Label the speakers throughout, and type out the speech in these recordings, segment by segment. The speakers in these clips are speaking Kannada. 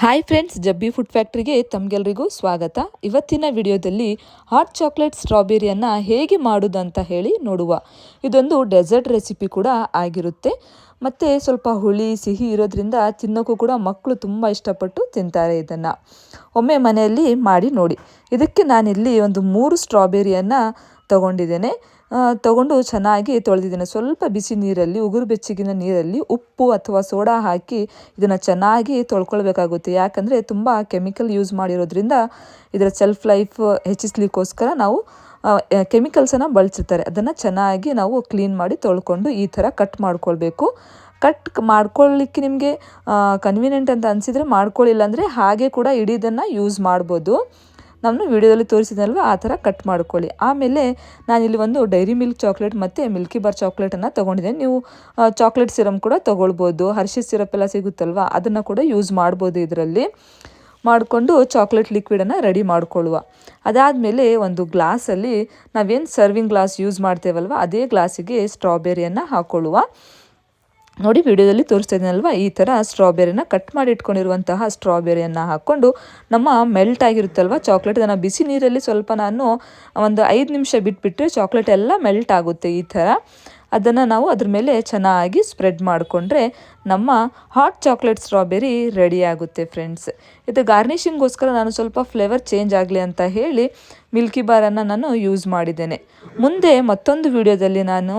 Speaker 1: ಹಾಯ್ ಫ್ರೆಂಡ್ಸ್ ಜಬ್ಬಿ ಫುಡ್ ಫ್ಯಾಕ್ಟ್ರಿಗೆ ತಮಗೆಲ್ರಿಗೂ ಸ್ವಾಗತ. ಇವತ್ತಿನ ವಿಡಿಯೋದಲ್ಲಿ ಹಾಟ್ ಚಾಕ್ಲೇಟ್ ಸ್ಟ್ರಾಬೆರಿಯನ್ನು ಹೇಗೆ ಮಾಡೋದು ಅಂತ ಹೇಳಿ ನೋಡುವ. ಇದೊಂದು ಡೆಸರ್ಟ್ ರೆಸಿಪಿ ಕೂಡ ಆಗಿರುತ್ತೆ. ಮತ್ತು ಸ್ವಲ್ಪ ಹುಳಿ, ಸಿಹಿ ಇರೋದ್ರಿಂದ ತಿನ್ನೋಕ್ಕೂ ಕೂಡ ಮಕ್ಕಳು ತುಂಬ ಇಷ್ಟಪಟ್ಟು ತಿಂತಾರೆ ಇದನ್ನು. ಒಮ್ಮೆ ಮನೆಯಲ್ಲಿ ಮಾಡಿ ನೋಡಿ. ಇದಕ್ಕೆ ನಾನಿಲ್ಲಿ ಒಂದು ಮೂರು ಸ್ಟ್ರಾಬೆರಿಯನ್ನು ತಗೊಂಡಿದ್ದೇನೆ. ತಗೊಂಡು ಚೆನ್ನಾಗಿ ತೊಳೆದಿದ್ದೇನೆ. ಸ್ವಲ್ಪ ಬಿಸಿ ನೀರಲ್ಲಿ, ಉಗುರು ಬೆಚ್ಚಗಿನ ನೀರಲ್ಲಿ ಉಪ್ಪು ಅಥವಾ ಸೋಡಾ ಹಾಕಿ ಇದನ್ನು ಚೆನ್ನಾಗಿ ತೊಳ್ಕೊಳ್ಬೇಕಾಗುತ್ತೆ. ಯಾಕಂದರೆ ತುಂಬ ಕೆಮಿಕಲ್ ಯೂಸ್ ಮಾಡಿರೋದ್ರಿಂದ ಇದರ ಸೆಲ್ಫ್ ಲೈಫ್ ಹೆಚ್ಚಿಸ್ಲಿಕ್ಕೋಸ್ಕರ ನಾವು ಕೆಮಿಕಲ್ಸನ್ನು ಬಳಸಿರ್ತಾರೆ. ಅದನ್ನು ಚೆನ್ನಾಗಿ ನಾವು ಕ್ಲೀನ್ ಮಾಡಿ ತೊಳ್ಕೊಂಡು ಈ ಥರ ಕಟ್ ಮಾಡ್ಕೊಳ್ಬೇಕು. ಕಟ್ ಮಾಡ್ಕೊಳ್ಳಿಕ್ಕೆ ನಿಮಗೆ ಕನ್ವೀನಿಯೆಂಟ್ ಅಂತ ಅನಿಸಿದರೆ ಮಾಡ್ಕೊಳ್ಳಿಲ್ಲ ಅಂದರೆ ಹಾಗೆ ಕೂಡ ಇಡೀದನ್ನು ಯೂಸ್ ಮಾಡ್ಬೋದು. ನಾನು ವಿಡಿಯೋದಲ್ಲಿ ತೋರಿಸಿದಲ್ವ ಆ ಥರ ಕಟ್ ಮಾಡ್ಕೊಳ್ಳಿ. ಆಮೇಲೆ ನಾನಿಲ್ಲಿ ಒಂದು ಡೈರಿ ಮಿಲ್ಕ್ ಚಾಕ್ಲೇಟ್ ಮತ್ತು ಮಿಲ್ಕಿ ಬಾರ್ ಚಾಕ್ಲೇಟನ್ನು ತೊಗೊಂಡಿದ್ದೇನೆ. ನೀವು ಚಾಕ್ಲೇಟ್ ಸಿರಮ್ ಕೂಡ ತೊಗೊಳ್ಬೋದು. ಹರ್ಷಿ ಸಿರಪ್ ಎಲ್ಲ ಸಿಗುತ್ತಲ್ವ? ಅದನ್ನು ಕೂಡ ಯೂಸ್ ಮಾಡ್ಬೋದು ಇದರಲ್ಲಿ. ಮಾಡಿಕೊಂಡು ಚಾಕ್ಲೇಟ್ ಲಿಕ್ವಿಡನ್ನು ರೆಡಿ ಮಾಡಿಕೊಳ್ಳುವ. ಅದಾದಮೇಲೆ ಒಂದು ಗ್ಲಾಸಲ್ಲಿ ನಾವೇನು ಸರ್ವಿಂಗ್ ಗ್ಲಾಸ್ ಯೂಸ್ ಮಾಡ್ತೇವಲ್ವ? ಅದೇ ಗ್ಲಾಸಿಗೆ ಸ್ಟ್ರಾಬೆರಿಯನ್ನು ಹಾಕ್ಕೊಳ್ಳುವ ನೋಡಿ ವಿಡಿಯೋದಲ್ಲಿ ತೋರಿಸ್ತಾ ಈ ಥರ ಸ್ಟ್ರಾಬೆರಿನ ಕಟ್ ಮಾಡಿ ಇಟ್ಕೊಂಡಿರುವಂತಹ ಸ್ಟ್ರಾಬೆರಿಯನ್ನು ಹಾಕ್ಕೊಂಡು ನಮ್ಮ ಮೆಲ್ಟ್ ಆಗಿರುತ್ತಲ್ವ? ಚಾಕ್ಲೇಟ್ ಅದನ್ನು ಬಿಸಿ ನೀರಲ್ಲಿ ಸ್ವಲ್ಪ ನಾನು ಒಂದು ಐದು ನಿಮಿಷ ಬಿಟ್ಬಿಟ್ರೆ ಚಾಕ್ಲೇಟ್ ಎಲ್ಲ ಮೆಲ್ಟ್ ಆಗುತ್ತೆ ಈ ಥರ ಅದನ್ನು ನಾವು ಅದ್ರ ಮೇಲೆ ಚೆನ್ನಾಗಿ ಸ್ಪ್ರೆಡ್ ಮಾಡಿಕೊಂಡ್ರೆ ನಮ್ಮ ಹಾಟ್ ಚಾಕ್ಲೇಟ್ ಸ್ಟ್ರಾಬೆರಿ ರೆಡಿಯಾಗುತ್ತೆ ಫ್ರೆಂಡ್ಸ್ ಇದು ಗಾರ್ನಿಷಿಂಗ್ಗೋಸ್ಕರ ನಾನು ಸ್ವಲ್ಪ ಫ್ಲೇವರ್ ಚೇಂಜ್ ಆಗಲಿ ಅಂತ ಹೇಳಿ ಮಿಲ್ಕಿ ಬಾರನ್ನು ನಾನು ಯೂಸ್ ಮಾಡಿದ್ದೇನೆ. ಮುಂದೆ ಮತ್ತೊಂದು ವಿಡಿಯೋದಲ್ಲಿ ನಾನು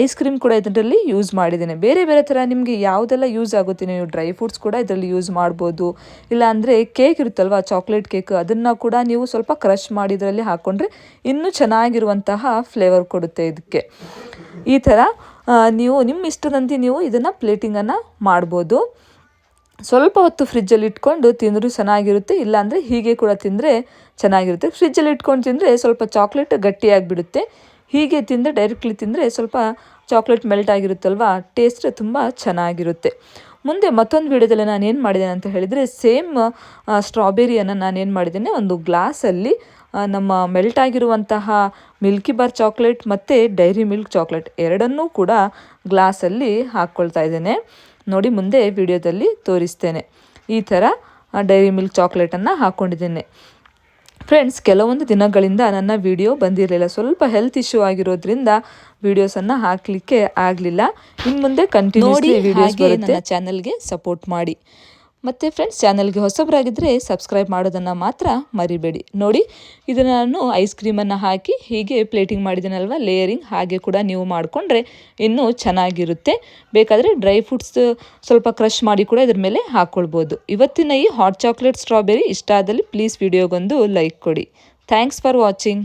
Speaker 1: ಐಸ್ ಕ್ರೀಮ್ ಕೂಡ ಇದರಲ್ಲಿ ಯೂಸ್ ಮಾಡಿದ್ದೇನೆ. ಬೇರೆ ಬೇರೆ ಥರ ನಿಮಗೆ ಯಾವುದೆಲ್ಲ ಯೂಸ್ ಆಗುತ್ತೆ? ನೀವು ಡ್ರೈ ಫ್ರೂಟ್ಸ್ ಕೂಡ ಇದರಲ್ಲಿ ಯೂಸ್ ಮಾಡ್ಬೋದು. ಇಲ್ಲಾಂದರೆ ಕೇಕ್ ಇರುತ್ತಲ್ವ ಚಾಕ್ಲೇಟ್ ಕೇಕ್ ಅದನ್ನು ಕೂಡ ನೀವು ಸ್ವಲ್ಪ ಕ್ರಷ್ ಮಾಡಿ ಇದರಲ್ಲಿ ಹಾಕ್ಕೊಂಡ್ರೆ ಇನ್ನೂ ಚೆನ್ನಾಗಿರುವಂತಹ ಫ್ಲೇವರ್ ಕೊಡುತ್ತೆ ಇದಕ್ಕೆ. ಈ ಥರ ನೀವು ನಿಮ್ಮ ಇಷ್ಟದಂತೆ ನೀವು ಇದನ್ನು ಪ್ಲೇಟಿಂಗನ್ನು ಮಾಡ್ಬೋದು. ಸ್ವಲ್ಪ ಹೊತ್ತು ಫ್ರಿಜ್ಜಲ್ಲಿ ಇಟ್ಕೊಂಡು ತಿಂದರೂ ಚೆನ್ನಾಗಿರುತ್ತೆ, ಇಲ್ಲಾಂದರೆ ಹೀಗೆ ಕೂಡ ತಿಂದರೆ ಚೆನ್ನಾಗಿರುತ್ತೆ. ಫ್ರಿಜ್ಜಲ್ಲಿ ಇಟ್ಕೊಂಡು ತಿಂದರೆ ಸ್ವಲ್ಪ ಚಾಕ್ಲೇಟ್ ಗಟ್ಟಿಯಾಗಿಬಿಡುತ್ತೆ. ಹೀಗೆ ತಿಂದರೆ ಡೈರೆಕ್ಟ್ಲಿ ತಿಂದರೆ ಸ್ವಲ್ಪ ಚಾಕ್ಲೇಟ್ ಮೆಲ್ಟ್ ಆಗಿರುತ್ತಲ್ವ ಟೇಸ್ಟ್ ತುಂಬ ಚೆನ್ನಾಗಿರುತ್ತೆ. ಮುಂದೆ ಮತ್ತೊಂದು ವಿಡಿಯೋದಲ್ಲಿ ನಾನು ಏನು ಮಾಡಿದ್ದೇನೆ ಅಂತ ಹೇಳಿದರೆ ಸೇಮ್ ಸ್ಟ್ರಾಬೆರಿಯನ್ನು ನಾನು ಏನು ಮಾಡಿದ್ದೇನೆ, ಒಂದು ಗ್ಲಾಸಲ್ಲಿ ನಮ್ಮ ಮೆಲ್ಟ್ ಆಗಿರುವಂತಹ ಮಿಲ್ಕಿ ಬಾರ್ ಚಾಕ್ಲೇಟ್ ಮತ್ತು ಡೈರಿ ಮಿಲ್ಕ್ ಚಾಕ್ಲೇಟ್ ಎರಡನ್ನೂ ಕೂಡ ಗ್ಲಾಸಲ್ಲಿ ಹಾಕ್ಕೊಳ್ತಾ ಇದ್ದೇನೆ. ನೋಡಿ, ಮುಂದೆ ವಿಡಿಯೋದಲ್ಲಿ ತೋರಿಸ್ತೇನೆ. ಈ ಥರ ಡೈರಿ ಮಿಲ್ಕ್ ಚಾಕ್ಲೇಟನ್ನು ಹಾಕ್ಕೊಂಡಿದ್ದೇನೆ. ಫ್ರೆಂಡ್ಸ್ ಕೆಲವೊಂದು ದಿನಗಳಿಂದ ನನ್ನ ವಿಡಿಯೋ ಬಂದಿರಲಿಲ್ಲ. ಸ್ವಲ್ಪ ಹೆಲ್ತ್ ಇಶ್ಯೂ ಆಗಿರೋದ್ರಿಂದ ವಿಡಿಯೋಸನ್ನು ಹಾಕಲಿಕ್ಕೆ ಆಗಲಿಲ್ಲ. ಇನ್ನು ಮುಂದೆ ಕಂಟಿನ್ಯೂಸ್ಲಿ ವಿಡಿಯೋಸ್ ಬರುತ್ತೆ. ಚಾನಲ್ಗೆ ಸಪೋರ್ಟ್ ಮಾಡಿ. ಮತ್ತು ಫ್ರೆಂಡ್ಸ್ ಚಾನಲ್ಗೆ ಹೊಸಬರಾಗಿದ್ದರೆ ಸಬ್ಸ್ಕ್ರೈಬ್ ಮಾಡೋದನ್ನು ಮಾತ್ರ ಮರಿಬೇಡಿ. ನೋಡಿ, ಇದನ್ನು ನಾನು ಐಸ್ ಕ್ರೀಮನ್ನು ಹಾಕಿ ಹೀಗೆ ಪ್ಲೇಟಿಂಗ್ ಮಾಡಿದ್ದೀನಲ್ವ ಲೇಯರಿಂಗ್ ಹಾಗೆ ಕೂಡ ನೀವು ಮಾಡಿಕೊಂಡ್ರೆ ಇನ್ನೂ ಚೆನ್ನಾಗಿರುತ್ತೆ. ಬೇಕಾದರೆ ಡ್ರೈ ಫ್ರೂಟ್ಸ್ ಸ್ವಲ್ಪ ಕ್ರಷ್ ಮಾಡಿ ಕೂಡ ಇದ್ರ ಮೇಲೆ ಹಾಕ್ಕೊಳ್ಬೋದು ಇವತ್ತಿನ ಈ ಹಾಟ್ ಚಾಕ್ಲೇಟ್ ಸ್ಟ್ರಾಬೆರಿ ಇಷ್ಟ ಆದಲ್ಲಿ ಪ್ಲೀಸ್ ವಿಡಿಯೋಗೊಂದು ಲೈಕ್ ಕೊಡಿ. Thanks for watching